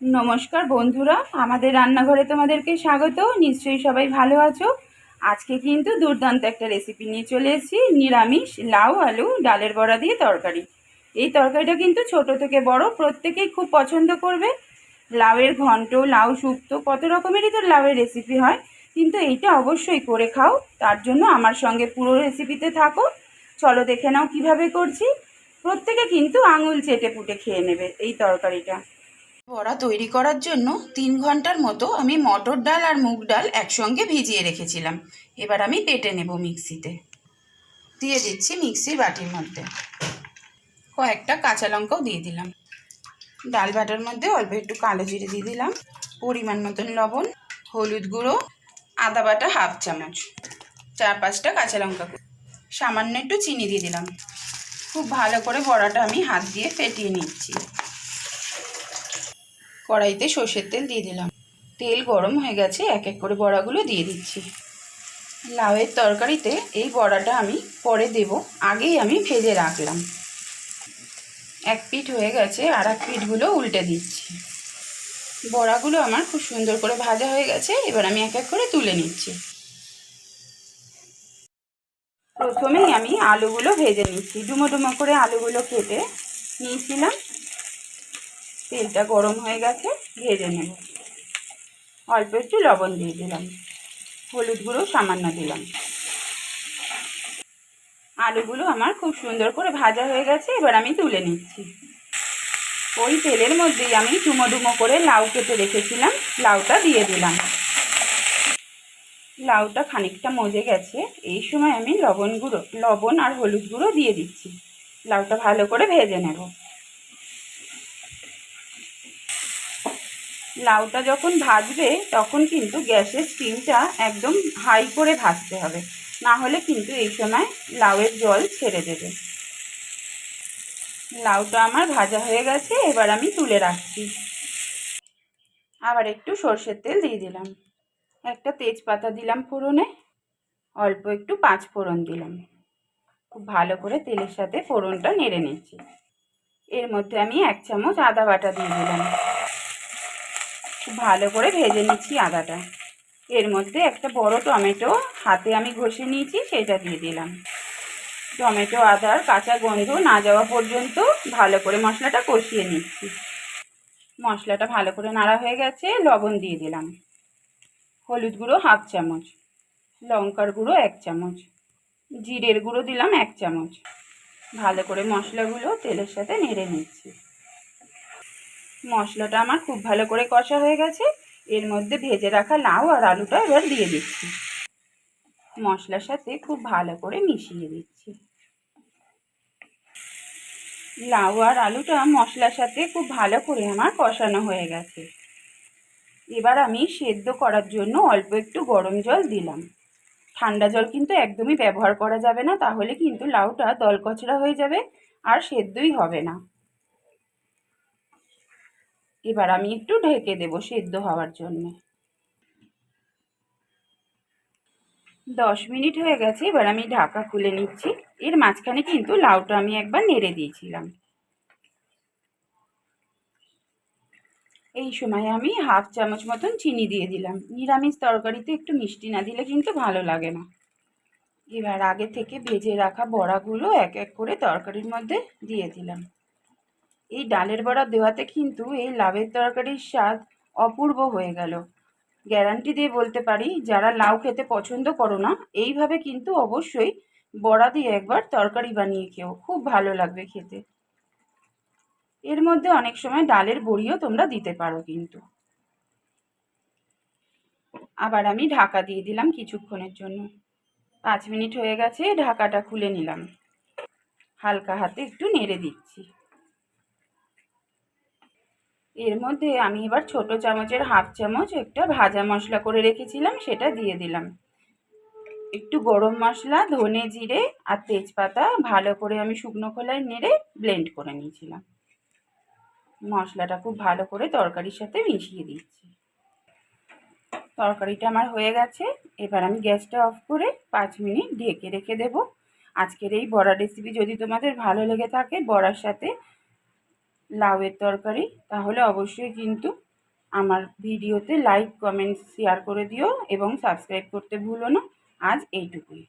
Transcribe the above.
নমস্কার বন্ধুরা, আমাদের রান্নাঘরে তোমাদেরকে স্বাগত। নিশ্চয়ই সবাই ভালো আছো। আজকে কিন্তু দুর্দান্ত একটা রেসিপি নিয়ে চলে এসেছি, নিরামিষ লাউ, আলু, ডালের বড়া দিয়ে তরকারি। এই তরকারিটা কিন্তু ছোট থেকে বড়, প্রত্যেকেই খুব পছন্দ করবে। লাউয়ের ঘন্ট, লাউ শুক্তো কত রকমেরই তো লাউয়ের রেসিপি হয়, কিন্তু এইটা অবশ্যই করে খাও। তার জন্য আমার সঙ্গে পুরো রেসিপিতে থাকো। চলো দেখে নাও কীভাবে করছি। প্রত্যেকে কিন্তু আঙুল চেটে পুটে খেয়ে নেবে এই তরকারিটা। বড়া তৈরি করার জন্য তিন ঘণ্টার মতো আমি মটর ডাল আর মুগ ডাল একসঙ্গে ভিজিয়ে রেখেছিলাম। এবার আমি বেটে নেব মিক্সিতে। দিয়ে দিচ্ছি মিক্সির বাটির মধ্যে। কয়েকটা কাঁচা লঙ্কাও দিয়ে দিলাম। ডাল বাটার মধ্যে অল্প একটু কালো জিরে দিয়ে দিলাম, পরিমাণ মতন লবণ, হলুদ গুঁড়ো, আদা বাটা হাফ চামচ, চার পাঁচটা কাঁচা লঙ্কা সামান্য একটু চিনি দিয়ে দিলাম। খুব ভালো করে বড়াটা আমি হাত দিয়ে ফেটিয়ে নিচ্ছি। কড়াইতে সর্ষের তেল দিয়ে দিলাম। তেল গরম হয়ে গেছে, এক এক করে বড়াগুলো দিয়ে দিচ্ছি। লাউয়ের তরকারিতে এই বড়াটা আমি পরে দেব, আগেই আমি ভেজে রাখলাম। এক পিঠ হয়ে গেছে, আর এক পিঠগুলো উল্টে দিচ্ছি। বড়াগুলো আমার খুব সুন্দর করে ভাজা হয়ে গেছে, এবার আমি এক এক করে তুলে নিচ্ছি। প্রথমেই আমি আলুগুলো ভেজে নিচ্ছি। ডুমো ডুমো করে আলুগুলো কেটে নিয়েছিলাম। তেলটা গরম হয়ে গেছে, ভেজে নেব। অল্প একটু লবণ দিয়ে দিলাম। হলুদ গুঁড়ো সামান্য দিলাম। আলুগুলো আমার খুব সুন্দর করে ভাজা হয়ে গেছে, এবার আমি তুলে নিচ্ছি। ওই তেলের মধ্যেই আমি ডুমো ডুমো করে লাউ কেটে রেখেছিলাম, লাউটা দিয়ে দিলাম। লাউটা খানিকটা মজে গেছে, এই সময় আমি লবণ গুঁড়ো, লবণ আর হলুদ গুঁড়ো দিয়ে দিচ্ছি। লাউটা ভালো করে ভেজে নেব। লাউটা যখন ভাজবে, তখন কিন্তু গ্যাসের স্টিমটা একদম হাই করে ভাজতে হবে। না হলে কিন্তু এই সময় লাউয়ের জল ছেড়ে দেবে। লাউটা আমার ভাজা হয়ে গেছে, এবার আমি তুলে রাখছি। আবার একটু সর্ষের তেল দিয়ে দিলাম। একটা তেজপাতা দিলাম ফোড়নে, অল্প একটু পাঁচ ফোড়ন দিলাম। খুব ভালো করে তেলের সাথে ফোড়নটা নেড়ে নিচ্ছি। এর মধ্যে আমি এক চামচ আদা বাটা দিয়ে দিলাম। ভালো করে ভেজে নিচ্ছি আদাটা। এর মধ্যে একটা বড় টমেটো হাতে আমি ঘষে নিয়েছি, সেটা দিয়ে দিলাম। টমেটো, আদার, কাঁচা গন্ধ না যাওয়া পর্যন্ত ভালো করে মশলাটা কষিয়ে নিচ্ছি। মশলাটা ভালো করে নাড়া হয়ে গেছে, লবণ দিয়ে দিলাম। হলুদ গুঁড়ো হাফ চামচ, লঙ্কার গুঁড়ো এক চামচ, জিরের গুঁড়ো দিলাম এক চামচ। ভালো করে মশলাগুলো তেলের সাথে নেড়ে নিচ্ছি। মশলাটা আমার খুব ভালো করে কষা হয়ে গেছে। এর মধ্যে ভেজে রাখা লাউ আর আলুটা এবার দিয়ে দিচ্ছি। মশলার সাথে খুব ভালো করে মিশিয়ে দিচ্ছি। লাউ আর আলুটা মশলার সাথে খুব ভালো করে আমার কষানো হয়ে গেছে। এবার আমি সেদ্ধ করার জন্য অল্প একটু গরম জল দিলাম। ঠান্ডা জল কিন্তু একদমই ব্যবহার করা যাবে না, তাহলে কিন্তু লাউটা দলকচড়া হয়ে যাবে আর সেদ্ধই হবে না। এবার আমি একটু ঢেকে দেবো সেদ্ধ হওয়ার জন্য। দশ মিনিট হয়ে গেছে, এবার আমি ঢাকা খুলে নিচ্ছি। এর মাঝখানে কিন্তু লাউটা আমি একবার নেড়ে দিয়েছিলাম। এই সময় আমি হাফ চামচ মতন চিনি দিয়ে দিলাম। নিরামিষ তরকারিতে একটু মিষ্টি না দিলে কিন্তু ভালো লাগে না। এবার আগে থেকে ভেজে রাখা বড়াগুলো এক এক করে তরকারির মধ্যে দিয়ে দিলাম। এই ডালের বড়া দেওয়াতে কিন্তু এই লাভের তরকারির স্বাদ অপূর্ব হয়ে গেল। গ্যারান্টি দিয়ে বলতে পারি, যারা লাউ খেতে পছন্দ করো না, এইভাবে কিন্তু অবশ্যই বড়া দিয়ে একবার তরকারি বানিয়ে খেও, খুব ভালো লাগবে খেতে। এর মধ্যে অনেক সময় ডালের বড়িও তোমরা দিতে পারো কিন্তু। আবার আমি ঢাকা দিয়ে দিলাম কিছুক্ষণের জন্য। পাঁচ মিনিট হয়ে গেছে, ঢাকাটা খুলে নিলাম। হালকা হাতে একটু নেড়ে দিচ্ছি। এর মধ্যে আমি এবার ছোট চামচের হাফ চামচ একটা ভাজা মশলা করে রেখেছিলাম, সেটা দিয়ে দিলাম। একটু গরম মশলা, ধনে জিরে আর তেজপাতা ভালো করে আমি শুকনো খোলায় নেড়ে ব্লেন্ড করে নিয়েছিলাম। মশলাটা খুব ভালো করে তরকারির সাথে মিশিয়ে দিচ্ছি। তরকারিটা আমার হয়ে গেছে, এবার আমি গ্যাসটা অফ করে পাঁচ মিনিট ঢেকে রেখে দেব। আজকের এই বড়া রেসিপি যদি তোমাদের ভালো লেগে থাকে, বড়ার সাথে লাউয়ের তরকারি, তাহলে অবশ্যই কিন্তু আমার ভিডিওতে লাইক কমেন্ট শেয়ার করে দিও এবং সাবস্ক্রাইব করতে ভুলো না। আজ এইটুকুই।